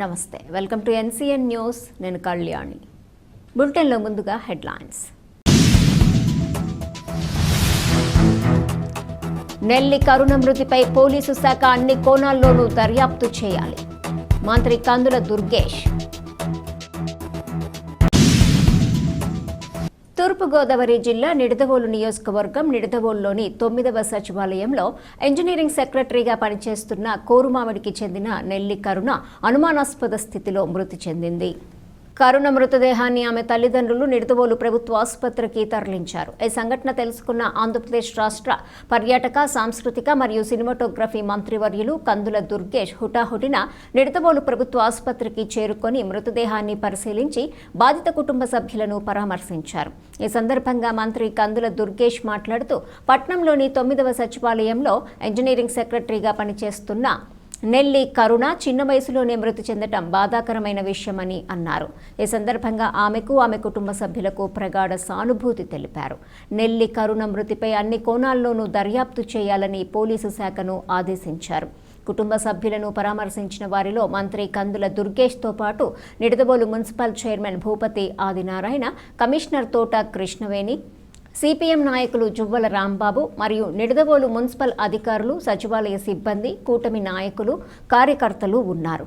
నమస్తే. Welcome to NCN news నేను కళ్యాణి. బులెటిన్లో ముందుగా హెడ్లైన్స్ నెల్లి కరుణ మృతిపై పోలీసు శాఖ అన్ని కోణాల్లోనూ దర్యాప్తు చేయాలి. మంత్రి కందుల దుర్గేష్. తూర్పుగోదావరి జిల్లా నిడదవోలు నియోజకవర్గం నిడదవోలులోని తొమ్మిదవ సచివాలయంలో ఇంజనీరింగ్ సెక్రటరీగా పనిచేస్తున్న కోరుమామిడికి చెందిన నెల్లి కరుణ అనుమానాస్పద స్థితిలో మృతి చెందింది. కరుణ మృతదేహాన్ని ఆమె తల్లిదండ్రులు నిడదవోలు ప్రభుత్వ ఆసుపత్రికి తరలించారు. ఈ సంఘటన తెలుసుకున్న ఆంధ్రప్రదేశ్ రాష్ట్ర పర్యాటక సాంస్కృతిక మరియు సినిమాటోగ్రఫీ మంత్రివర్యులు కందుల దుర్గేష్ హుటాహుటిన నిడుతబోలు ప్రభుత్వ ఆసుపత్రికి చేరుకొని మృతదేహాన్ని పరిశీలించి బాధిత కుటుంబ సభ్యులను పరామర్శించారు. ఈ సందర్భంగా మంత్రి కందుల దుర్గేష్ మాట్లాడుతూ పట్నంలోని తొమ్మిదవ సచివాలయంలో ఇంజనీరింగ్ సెక్రటరీగా పనిచేస్తున్న నెల్లి కరుణ చిన్న వయసులోనే మృతి చెందటం బాధాకరమైన విషయమని అన్నారు. ఈ సందర్భంగా ఆమెకు ఆమె కుటుంబ సభ్యులకు ప్రగాఢ సానుభూతి తెలిపారు. నెల్లి కరుణ మృతిపై అన్ని కోణాల్లోనూ దర్యాప్తు చేయాలని పోలీసు శాఖను ఆదేశించారు. కుటుంబ సభ్యులను పరామర్శించిన వారిలో మంత్రి కందుల దుర్గేష్తో పాటు Nidadavolu municipal chairman Bhupathi Adinarayana commissioner Thota Krishnaveni CPM నాయకులు జువ్వల రాంబాబు మరియు నిడదవోలు మున్సిపల్ అధికారులు సచివాలయ సిబ్బంది కూటమి నాయకులు కార్యకర్తలు ఉన్నారు.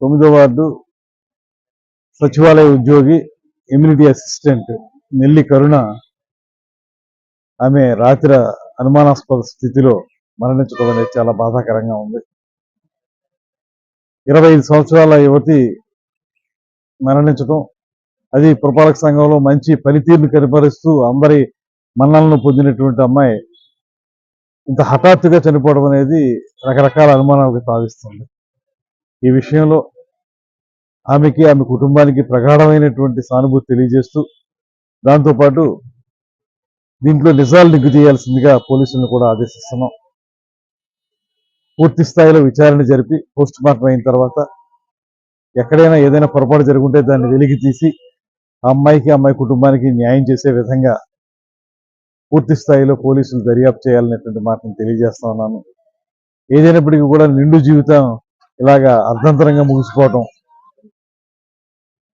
తొమ్మిదో వార్డు సచివాలయ ఉద్యోగి ఇమ్యూనిటీ అసిస్టెంట్ నెల్లి కరుణ. ఆమె రాత్రి అనుమానాస్పద స్థితిలో మరణించడం అనేది చాలా బాధాకరంగా ఉంది. ఇరవై ఐదు సంవత్సరాల యువతి మరణించడం అది పురపాలక సంఘంలో మంచి పనితీరును కనపరుస్తూ అందరి మన్నలను పొందినటువంటి అమ్మాయి ఇంత హఠాత్తుగా చనిపోవడం అనేది రకరకాల అనుమానాలకు తావిస్తుంది ఈ విషయంలో ఆమెకి ఆమె కుటుంబానికి ప్రగాఢమైనటువంటి సానుభూతి తెలియజేస్తూ దాంతోపాటు దీంట్లో నిజాలు నిగ్గు చేయాల్సిందిగా పోలీసులను కూడా ఆదేశిస్తున్నాం. పూర్తి స్థాయిలో విచారణ జరిపి పోస్ట్ మార్టం అయిన తర్వాత ఎక్కడైనా ఏదైనా పొరపాటు జరుగుంటే దాన్ని వెలికి తీసి అమ్మాయికి అమ్మాయి కుటుంబానికి న్యాయం చేసే విధంగా పూర్తి స్థాయిలో పోలీసులు దర్యాప్తు చేయాలనేటువంటి మాటను తెలియజేస్తా ఉన్నాను. ఏదైనప్పటికీ కూడా నిండు జీవితం ఇలాగా అర్ధంతరంగా ముగిసిపోవటం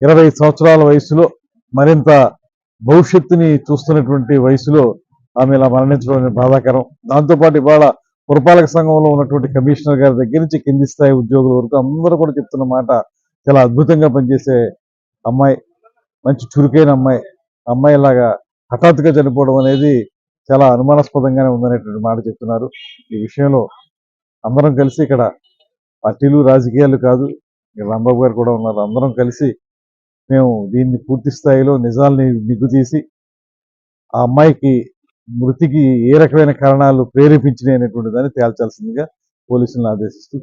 ఇరవై సంవత్సరాల వయసులో మరింత భవిష్యత్తుని చూస్తున్నటువంటి వయసులో ఆమె ఇలా మరణించడం అనేది బాధాకరం. దాంతోపాటు ఇవాళ పురపాలక సంఘంలో ఉన్నటువంటి కమిషనర్ గారి దగ్గర నుంచి కింది స్థాయి ఉద్యోగుల వరకు అందరూ కూడా చెప్తున్న మాట చాలా అద్భుతంగా పనిచేసే అమ్మాయి మంచి చురుకైన అమ్మాయి. అమ్మాయి ఇలాగా హఠాత్తుగా చనిపోవడం అనేది చాలా అనుమానాస్పదంగానే ఉందనేటువంటి మాట చెప్తున్నారు. ఈ విషయంలో అందరం కలిసి ఇక్కడ పార్టీలు రాజకీయాలు కాదు ఇక్కడ రాంబాబు గారు కూడా ఉన్నారు. అందరం కలిసి మేము దీన్ని పూర్తి స్థాయిలో నిజాల్ని నిగ్గుతీసి ఆ అమ్మాయికి మృతికి ఏ రకమైన కారణాలు ప్రేరేపించినాయి అనేటువంటి దాన్ని తేల్చాల్సిందిగా పోలీసులను ఆదేశిస్తూ